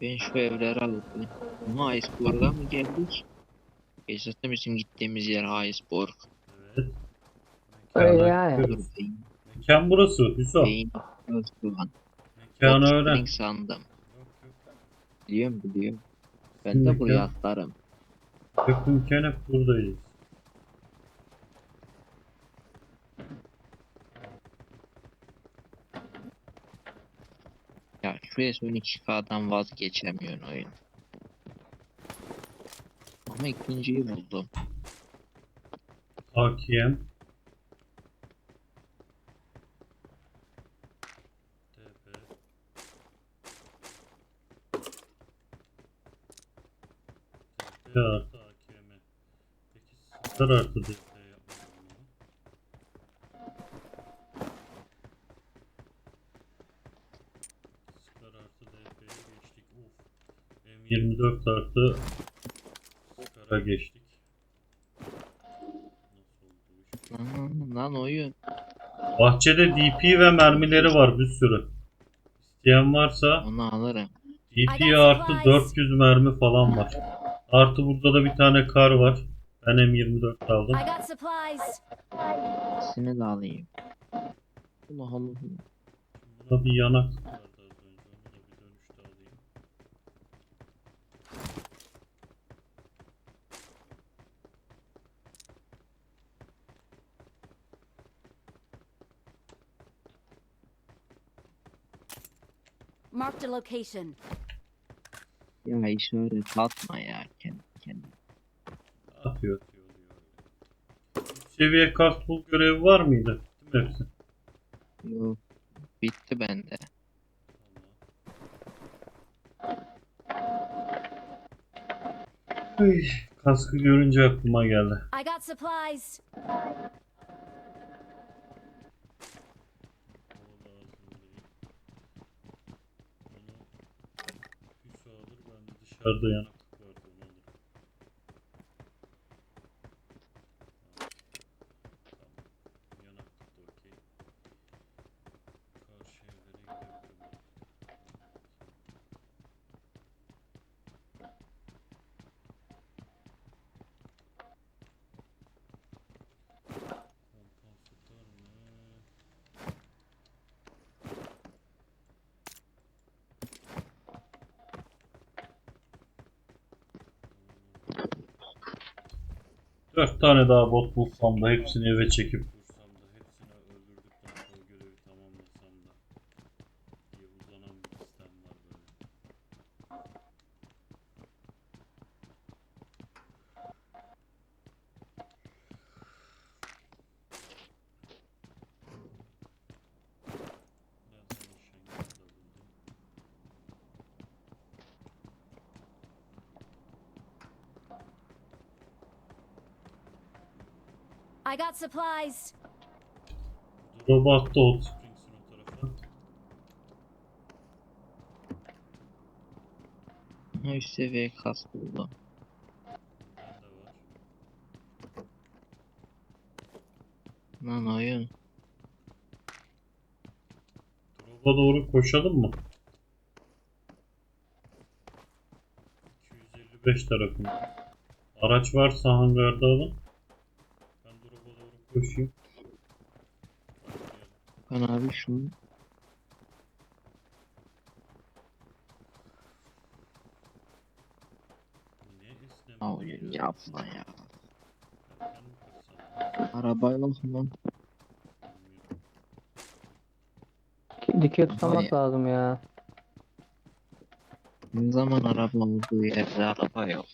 Ben şu evleri alayım. Ama Iceborg'a mı geldik? Esasında bizim gittiğimiz yer Iceborg. Evet. Öyle Mekanı, yani. Mekan burası Özgüven. Mekanı öğren. Sandım. Yok, yok. Biliyorum biliyorum. Ben de buraya atlarım. Yakınken hep buradayız. Ya şu S12K'dan vazgeçemiyorsun oyun. Ama ikinciyi buldum. AKM. TP. Artı AKM. Peki sıfır artı DP 24 artı opera geçtik. Lan, oyun. Bahçede DP ve mermileri var bir sürü. İsteyen varsa onu alırım. DP artı 400 mermi falan var. Artı burada da bir tane kar var. Ben M24 aldım. İkisini de alayım. Allah Allah. Buna bir yanak var. Marked a location. Ya işaret atma ya kendi kendine. Atıyor atıyor diyor. Üst Seviye kast bul görevi var mıydı? Değil mi hepsi? Yok. Bitti bende. Üy, kaskı görünce aklıma geldi. I got supplies. O lazım değil. Onu Hüso alır ben 4 tane daha bot bulsam da hepsini eve çekip I got supplies. Tarafa. Ama üst seviye kas buldum. Lan oyun. Drop'a doğru koşalım mı? 255 tarafında. Araç varsa hangarda alın. Başlayalım. Ben abi şunu yapma ya. Arabayla mı? Bilmiyorum. Dikey tutamak Hayır. lazım ya. Ne zaman araba olduğu yerde araba yok.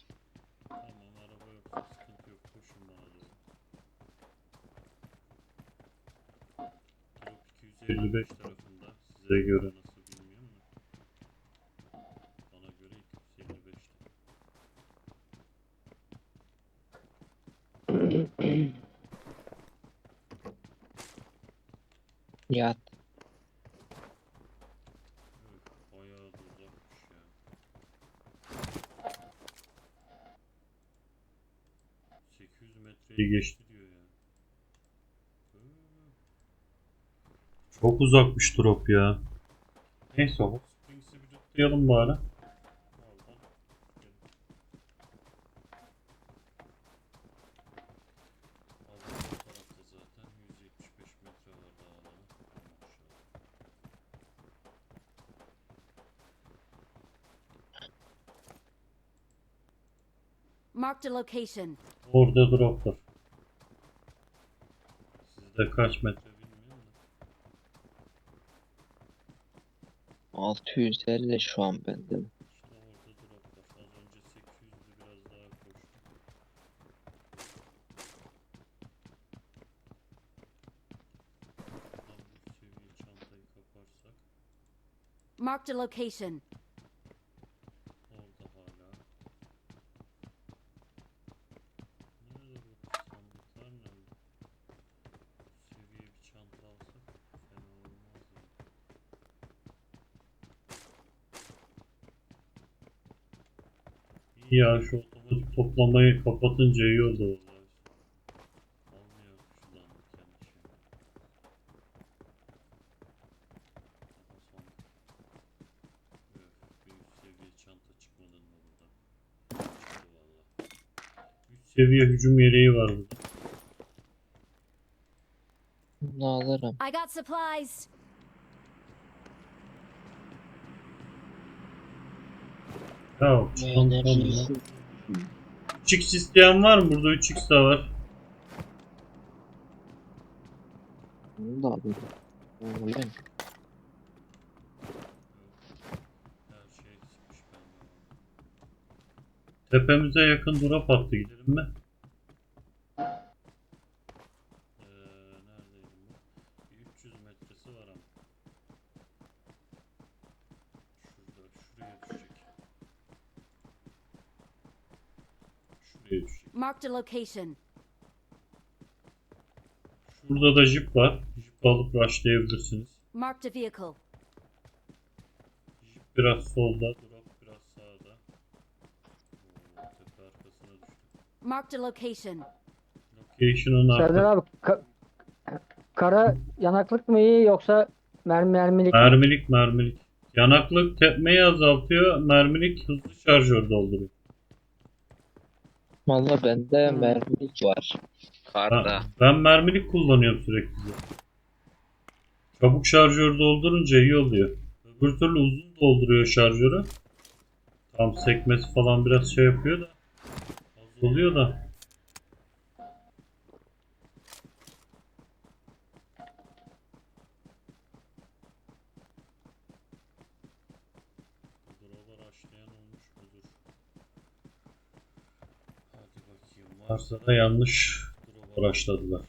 Tamam araba yoksa sıkıntı yok. Koşun bana doğru. Drop 255 tarafında. Size göre nasıl bilmiyorum da. Bana göre 255'te. Yat. Öf, bayağı da uzakmış ya. ...800 metreyi geçti Çok uzakmış drop ya. Neyse o. Springs'i bir tutlayalım bari. Marked a location. Orada drop'tur. Sizde kaç metre 650 şu an bende. İşte orada drop var. Az önce 800'dü biraz daha koştum. Buradan bu seviye çantayı kaparsak Marked a location. orada hala. Nerede bu sandıklar nerede? Seviye bir çanta alsak fena olmaz ya. İyi ya şu otomatik toplamayı kapatınca iyi oldu vallahi. Üst seviye hücum yeleği var burada. Bunu alırım. I got supplies. Enerji. çantam 3x isteyen var mı? Burada 3x de var. Bunu da alırım. Oo, öyle mi? Tepemize yakın drop attı gidelim mi? Düşecek. Marked a location. Şurada da jip var. Jip alıp rushlayabilirsiniz. Marked a vehicle. Jip biraz solda, drop biraz sağda. Tepe arkasına düştü. Marked a location. Location'ın Serdar arkası. abi ka- kara yanaklık mı iyi yoksa mermi mermilik mi? Mermilik mermilik. Yanaklık tepmeyi azaltıyor. Mermilik hızlı şarjör dolduruyor. Valla bende Hmm. mermilik var. Karda. Ben, ben mermilik kullanıyorum sürekli. Çabuk şarjör doldurunca iyi oluyor. Öbür türlü uzun dolduruyor şarjörü. Tam sekmesi falan biraz şey yapıyor da. Az oluyor da. Da yanlış drop araçladılar.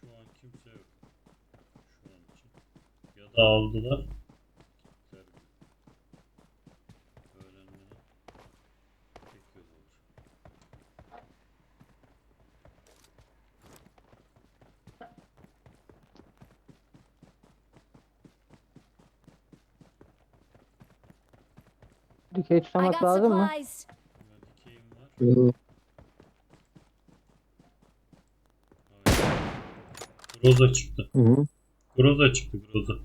Şu an kimse yok. Şu an için. Ya da aldılar. Dikey I tutamak got lazım mı? supplies. Dikeyim var. Groza çıktı. Hı hı. Groza çıktı Groza. 3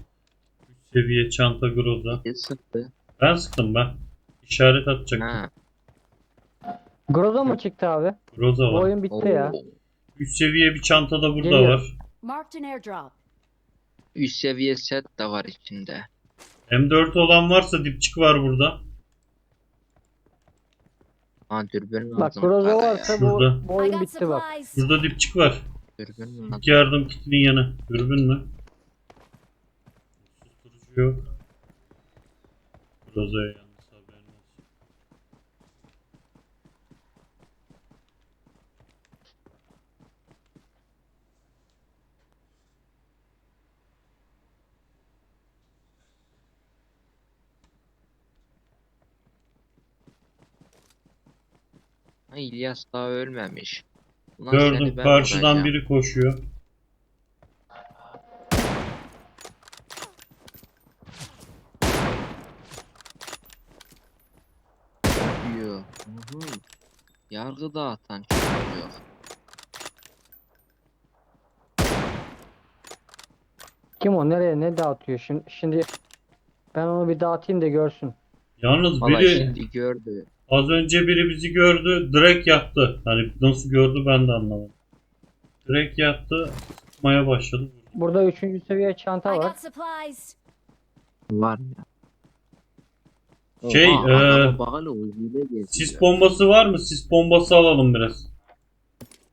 seviye çanta Groza. Sıktı? Ben sıktım ben. İşaret atacaktım. Ha. Groza mı çıktı abi? Groza Bu var. oyun bitti ya. Oo. 3 seviye bir çanta da burada Geliyor. var. Marked an airdrop. Üst seviye set de var içinde. M4 olan varsa dipçik var burada. Ha dürbün lazım. Bak Groza para ya. varsa bu, Şurada. bu oyun bitti bak. Burada dipçik var. Dürbün lazım. İlk yardım kitinin yanı. Dürbün mü? Susturucu yok. Groza'ya Ha, İlyas daha ölmemiş. Ulan Gördüm seni ben karşıdan vuracağım. biri koşuyor. diyor. Hı hı. Yargı dağıtan çocuk. Kim o? Nereye? Ne dağıtıyor? Şimdi, şimdi ben onu bir dağıtayım da görsün. Yalnız Valla biri şimdi gördü. Az önce biri bizi gördü. Direkt yattı. Hani nasıl gördü ben de anlamadım. Direkt yattı. Sıkmaya başladı. Burada üçüncü seviye I çanta var. got supplies. Var ya. Şey, Oha, geziyor. Sis bombası var mı? Sis bombası alalım biraz.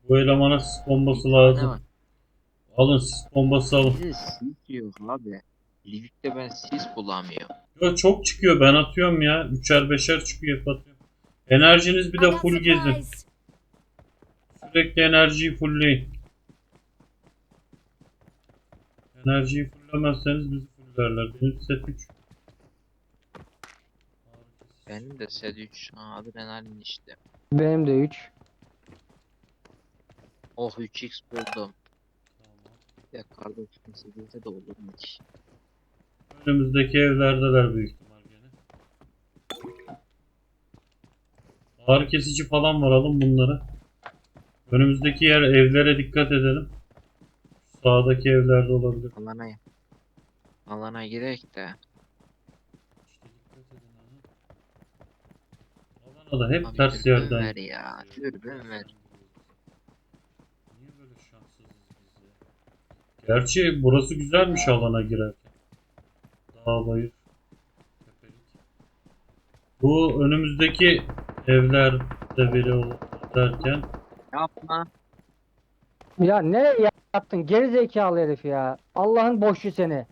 Bu elemana sis bombası Ne lazım. var? Alın sis bombası alın. Bizde sis yok abi. Livik'te ben sis bulamıyorum. Yo, çok çıkıyor ben atıyorum ya. Üçer beşer çıkıyor hep atıyorum. Enerjiniz bir de full gezin. Sürekli enerjiyi fullleyin. Enerjiyi fulllemezseniz bizi fulllerler. Benim set 3. Benim de set 3. Aa, adrenalin işte. Benim de 3. Oh 3x buldum. Ya kardeşim 8'de de olur mu ki? Önümüzdeki evlerdeler büyük ihtimal Ağrı kesici falan var alın bunları. Önümüzdeki yer evlere dikkat edelim. Sağdaki evlerde olabilir. Alana Alana girek de. Alana da hep Abi ters yerden. ver ya. Dürbün ver. Niye böyle şanssızız biz ya? Gerçi burası güzelmiş alana girerken. Dağ bayır. Tepelik. Bu önümüzdeki evlerde biri olur derken Yapma. Ya nereye yattın? Geri zekalı herif ya. Allah'ın boşu seni. Ya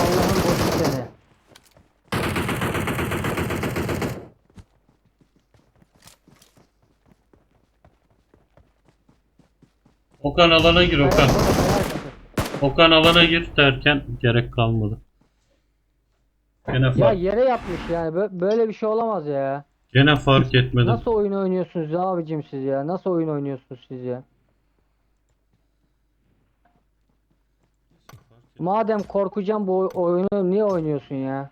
Allah'ın boşu seni. Okan alana gir Okan. Okan alana gir derken gerek kalmadı. Gene Ya fark, yere yapmış yani. Bö- Böyle bir şey olamaz ya. gene fark etmedim. Nasıl oyun oynuyorsunuz ya abicim siz ya? Nasıl oyun oynuyorsunuz siz ya? Madem korkacağım bu oy- oyunu niye oynuyorsun ya?